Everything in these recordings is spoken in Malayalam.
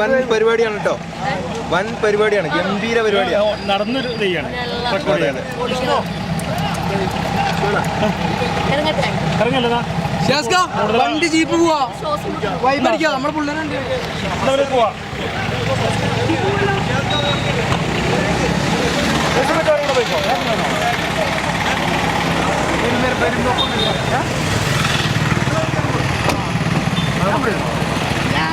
വൻ പരിപാടിയാണ് കേട്ടോ വൻ പരിപാടിയാണ് ഗംഭീര പരിപാടിയാണ്. നടന്നൊരു ഇതാണ് റെക്കോർഡ് ചെയ്യാണ് ഇറങ്ങല്ലതാ വണ്ടി ജീപ്പ് പോവാ. വൈബടിക്കാം നമ്മുടെ പിള്ളേരുണ്ട്. അവിടെ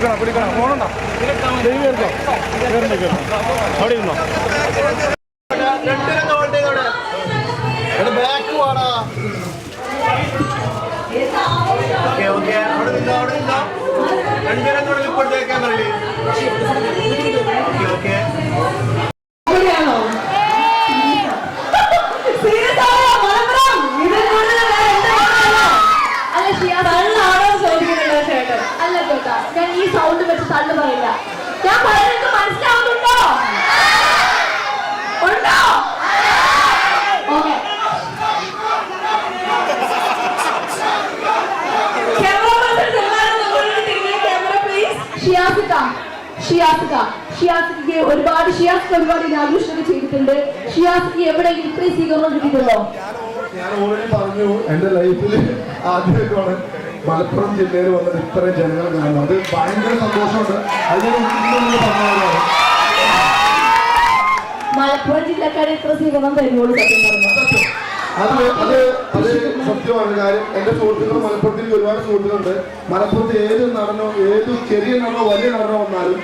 പിടിക്കണം പിടിക്കണം. ഫോണുണ്ടോ ദൈവം കേൾക്കോ കയറണ്ട കയറണം അവിടെ ഇരുന്നോ? അല്ല കേട്ടാ ഞാൻ ഈ സൗണ്ട് വെച്ച് തള്ളു പറയില്ല ഞാൻ പറയുന്നത് മനസ്സിലാവുന്നുണ്ടോ ഉണ്ടോ ഓക്കെ ഷിയാസിക്ക ഷിയാസിക്ക ഷിയാസിക്ക് ഒരുപാട് ഷിയാസിക്ക് ഒരുപാട് ഇനാഘോഷമൊക്കെ ചെയ്തിട്ടുണ്ട്. ഷിയാസിക്ക് എവിടെയെങ്കിലും ഇത്രയും സ്വീകരണം കിട്ടിയിട്ടുണ്ടോ? ഞാൻ ഓൾറെഡി പറഞ്ഞു എന്റെ ലൈഫിൽ ആദ്യമായിട്ടാണ് മലപ്പുറം ജില്ലയിൽ വന്നത് ഇത്രയും ജനങ്ങൾ കാണുന്നത് അത് ഭയങ്കര സന്തോഷമുണ്ട്. പറഞ്ഞതാണ് മലപ്പുറം ജില്ലക്കാരെ ഇത്ര സ്വീകരണം തരുമോളൂ സത്യം പറഞ്ഞു അത് അത് അത് സത്യമാണ്. കാര്യം എന്റെ സുഹൃത്തുക്കൾ മലപ്പുറത്തേക്ക് ഒരുപാട് സുഹൃത്തുക്കളുണ്ട്. മലപ്പുറത്ത് ഏത് നടനോ ഏത് ചെറിയ നടനോ വലിയ നടനോ വന്നാലും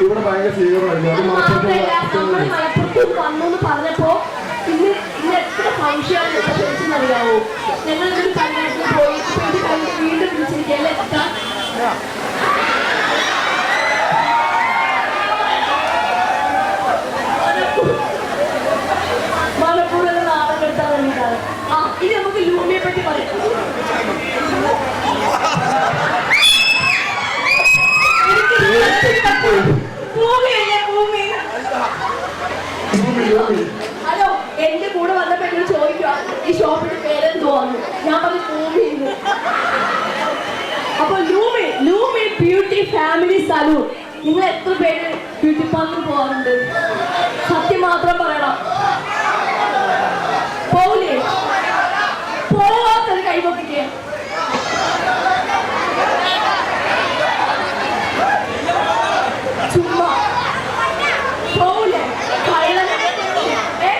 ഇവിടെ ഭയങ്കര സ്വീകരണമായിരുന്നു അത് വന്നു പറഞ്ഞപ്പോ ഇന്ന് ഇന്ന് എത്ര സംശയമാണ് ക്ഷണിച്ചെന്നറിയാവോ ഞങ്ങൾ കല്യാണത്തിന് പോയി വീണ്ടും വിളിച്ചിരിക്കല്ലേ ഞാൻ പറഞ്ഞു ഭൂമി അപ്പൊ Lumi Lumi beauty family salon നിങ്ങൾ എത്ര പേര് ബ്യൂട്ടി പാർലർ പോകാറുണ്ട് സത്യം മാത്രം പറയണം. പോവില്ലേ? പോവാത്തത് കൈപൊട്ടിക്കേ ചുമ്മാ പോവില്ലേ കള്ളൻ ഏ?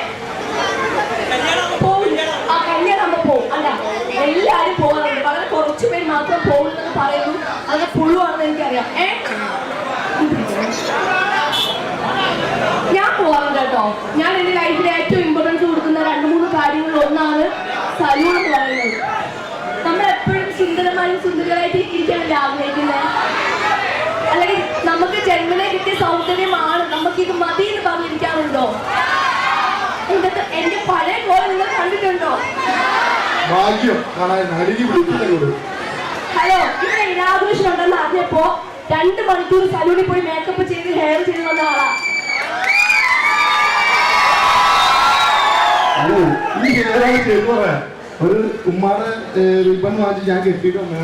പോവില്ല. ആ കല്യാണം ആകുമ്പോ പോവും അല്ല എല്ലാരും പോകാറുണ്ട് വളരെ കുറച്ചു പേര് മാത്രം പോകുന്നത് പറയുന്നു അതിന്റെ പുഴുവാണെന്ന് എനിക്കറിയാം. ഏ? ഞാൻ പോകാറുണ്ട് കേട്ടോ. ഞാൻ എന്റെ ലൈഫിൽ ഏറ്റവും ഇമ്പോർട്ടൻസ് കൊടുക്കുന്ന രണ്ട് മൂന്ന് കാര്യങ്ങളിൽ ഒന്നാണ് സലൂൺ എന്ന് പറയുന്നത്. നമ്മൾ എപ്പോഴും സുന്ദരമായും സുന്ദരമായിട്ട് ഇരിക്കാനല്ലേ ആഗ്രഹിക്കുന്നത് അല്ലെങ്കിൽ നമുക്ക് ജന്മനെ കിട്ടിയ സൗന്ദര്യമാണ് നമുക്ക് ഇത് മതി എന്ന് പറഞ്ഞിരിക്കാറുണ്ടോ? ഇന്നത്തെ എന്റെ പഴയ പോലെ നിങ്ങൾ കണ്ടിട്ടുണ്ടോ? ഭാഗ്യം. കാണാൻ ഹലോ ഇവിടെ ഇനാഘോഷം ഉണ്ടെന്ന് അറിഞ്ഞപ്പോ രണ്ട് മണിക്കൂർ സലൂണിൽ പോയി മേക്കപ്പ് ചെയ്ത് ഹെയർ ചെയ്ത് വന്ന ആളാ. ഒരു ഉമ്മാടെ റിബൺ വാങ്ങിച്ച് ഞാൻ കെട്ടിയിട്ട് വന്നു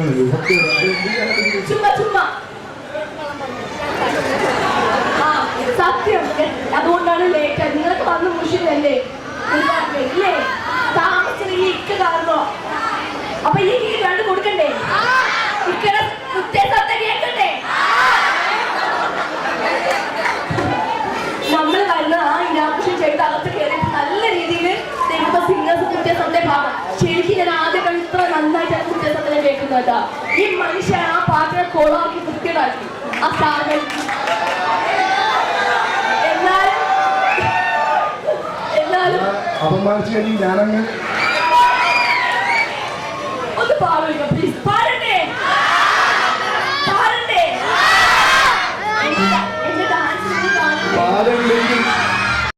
ചുമ്മാ ചുമ്മാ. കുറ്റസത്തിനെ കേൾക്കുന്നത് കേട്ടോ ഈ മനുഷ്യൻ ആ പാട്ടിനെ കോളാക്കി കൃത്യമാക്കി ആ സ്ഥാനം എന്നാലും എന്നാലും അപമാനിച്ചു കഴിഞ്ഞ് ഞാനങ്ങ് ഒന്ന് പാടുക പ്ലീസ്